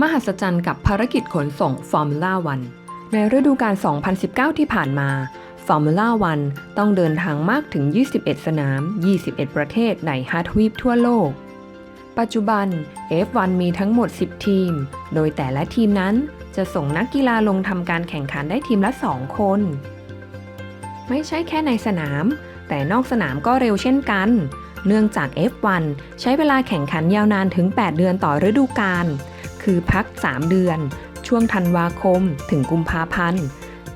มหัศจรรย์กับภารกิจขนส่งฟอร์มูล่าวันในฤดูกาล 2019 ที่ผ่านมาฟอร์มูล่าวันต้องเดินทางมากถึง 21 สนาม 21 ประเทศในฮาร์ทวีปทั่วโลก ปัจจุบัน F1 มีทั้งหมด 10 ทีม โดยแต่ละทีมนั้นจะส่งนักกีฬาลงทำการแข่งขันได้ทีมละ 2 คน ไม่ใช่แค่ในสนาม แต่นอกสนามก็เร็วเช่นกัน เนื่องจาก F1 ใช้เวลาแข่งขันยาวนานถึง 8 เดือนต่อฤดูกาล คือพัก 3 เดือน ช่วงธันวาคม ถึงกุมภาพันธ์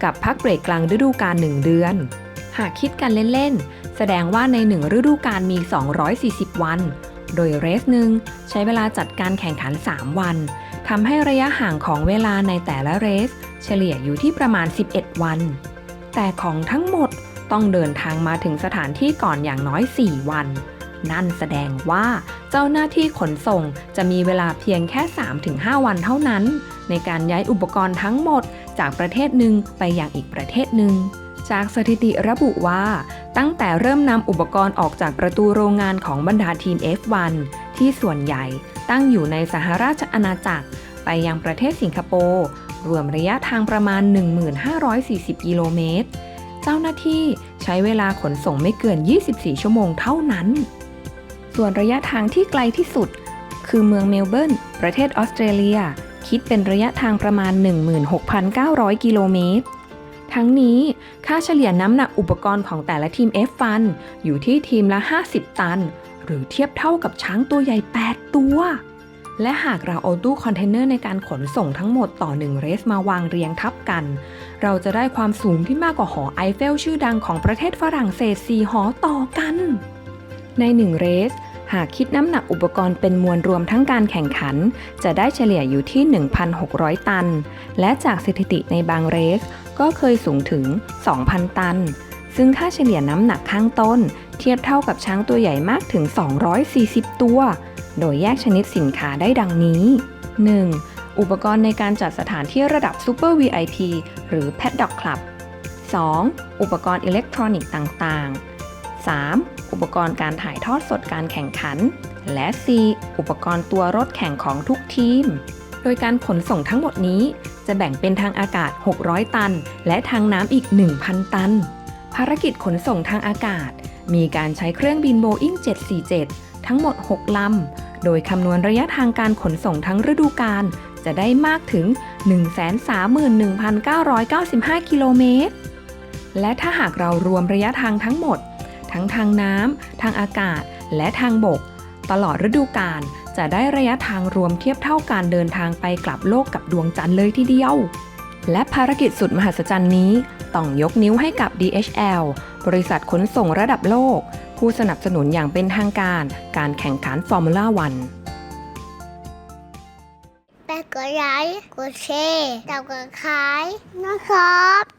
กับพักเบรกกลางฤดูกาล1เดือน หากคิดกันเล่นๆ แสดงว่าใน 1 ฤดูกาลมี 240 วัน โดยเรสหนึ่งใช้เวลาจัดการแข่งขัน 3 วันทำให้ระยะห่างของเวลาในแต่ละเรส เฉลี่ยอยู่ที่ประมาณ 11 วัน แต่ของทั้งหมดต้องเดินทางมาถึงสถานที่ก่อนอย่างน้อย 4 วัน นั่นแสดงว่าเจ้าหน้าที่ขนส่งจะมีเวลาเพียงแค่ 3-5 วันเท่านั้น ในการย้ายอุปกรณ์ทั้งหมดจากประเทศหนึ่งไปยังอีกประเทศหนึ่งจากสถิติระบุว่า ตั้งแต่เริ่มนำอุปกรณ์ออกจากประตูโรงงานของบรรดาทีม F1 ที่ส่วนใหญ่ตั้งอยู่ในสหราชอาณาจักร ไปยังประเทศสิงคโปร์รวมระยะทางประมาณ 1,540 กิโลเมตร เจ้าหน้าที่ใช้เวลาขนส่งไม่เกิน 24 ชั่วโมงเท่านั้น ส่วนระยะทางที่ไกลที่สุด คือเมืองเมลเบิร์น ประเทศออสเตรเลีย คิดเป็นระยะทางประมาณ 16,900 กิโลเมตร ทั้งนี้ค่าเฉลี่ยน้ำหนักอุปกรณ์ของแต่ละทีม F1 อยู่ที่ทีมละ 50 ตัน หรือเทียบเท่ากับช้างตัวใหญ่ 8 ตัว และหากเราเอาตู้คอนเทนเนอร์ในการขนส่งทั้งหมดต่อหนึ่งเรสมาวางเรียงทับกัน เราจะได้ความสูงที่มากกว่าหอไอเฟลชื่อดังของประเทศฝรั่งเศส4หอต่อกัน ในหนึ่งเรส หากคิดน้ำหนักอุปกรณ์เป็นมวลรวมทั้งการแข่งขัน จะได้เฉลี่ยอยู่ที่ 1,600 ตัน และจากสถิติในบางเรส ก็เคยสูงถึง 2,000 ตัน ซึ่งค่าเฉลี่ยน้ำหนักข้างต้น เทียบเท่ากับช้างตัวใหญ่มากถึง 240 ตัว โดยแยกชนิดสินค้าได้ดังนี้ 1. อุปกรณ์ในการจัดสถานที่ระดับ Super VIP หรือ Paddock Club 2. อุปกรณ์อิเล็กทรอนิกส์ต่างๆ 3. อุปกรณ์การถ่ายทอดสดการแข่งขัน และ 4. อุปกรณ์ตัวรถแข่งของทุกทีม โดยการขนส่งทั้งหมดนี้ จะแบ่งเป็นทางอากาศ 600 ตัน และทางน้ำอีก 1,000 ตัน ภารกิจขนส่งทางอากาศ มีการใช้เครื่องบิน Boeing 747 ทั้งหมด 6 ลำ โดยคำนวณระยะทางการขนส่งทั้งฤดูกาลจะได้มากถึง 131,995 กิโลเมตร และถ้าหากเรารวมระยะทางทั้งหมด ทั้งทางน้ำทางอากาศ และทางบก ตลอดฤดูกาลจะได้ระยะทางรวมเทียบเท่าการเดินทางไปกลับโลกกับดวงจันทร์เลยทีเดียว และภารกิจสุดมหัศจรรย์นี้ ต้องยกนิ้วให้กับ DHL บริษัทขนส่งระดับโลก ผู้สนับสนุนอย่างเป็นทางการ การแข่งขันฟอร์มูล่าวันแปกดไลค์กดแชร์จับกดขายนะครับ